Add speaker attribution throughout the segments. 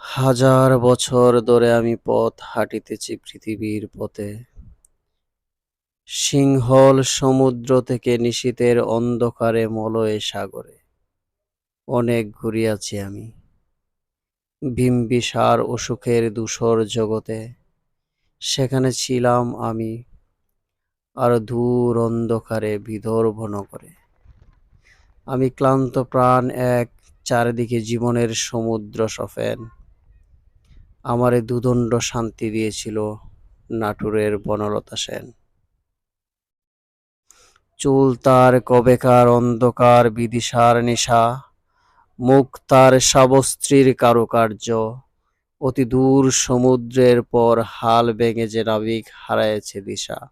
Speaker 1: হাজার বছর ধরে আমি পথ হাঁটিতেছি পৃথিবীর পথে। সিংহল সমুদ্র থেকে নিশীথের অন্ধকারে মলয়ে সাগরে। অনেক ঘুরিয়াছি আমি। বিম্বিসার অসুখের ধূসর জগতে। সেখানে ছিলাম আমি আর দূর অন্ধকারে বিদর্ভ নগরে। আমি ক্লান্ত প্রাণ এক চারিদিকে জীবনের সমুদ্র সফেন। আমারে দুদণ্ড শান্তি দিয়েছিল নাটুরের বনলতা সেন। চুল তার কবেকার অন্ধকার বিদিশার নিশা, মুখ তার সাবস্ত্রীর কারুকার্য, অতি দূর সমুদ্রের পর হাল ভেঙে যে নাবিক হারায়েছে দিশা।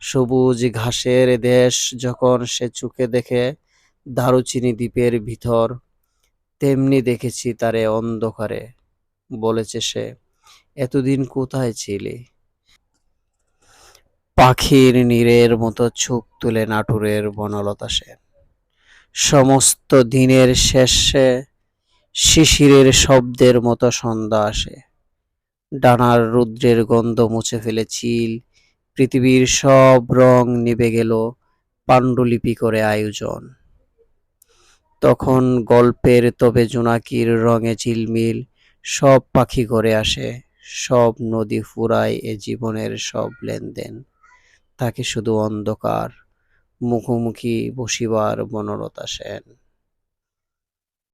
Speaker 1: সবুজ ঘাসের দেশ যখন সে চোখে দেখে, দারুচিনি দ্বীপের ভিতর, তেমনি দেখেছি তারে অন্ধকারে। বলেছে সে, এতদিন কোথায় ছিলে? পাখির নীরের মতো চোখ তুলে নাটুরের বনলতা সেন। সমস্ত দিনের শেষে শিশিরের শব্দের মতো সন্ধ্যা আসে। ডানার রুদ্রের গন্ধ মুছে ফেলে চিল, পৃথিবীর সব রং নিভে গেল পাণ্ডুলিপি করে আয়োজন। তখন গল্পের তবে জোনাকির রঙে ঝিলমিল সব পাখি ঘরে আসে, সব নদী ফুরায় এ জীবনের সব লেনদেন। তাকে শুধু অন্ধকার, মুখোমুখি বসিবার বনলতা সেন।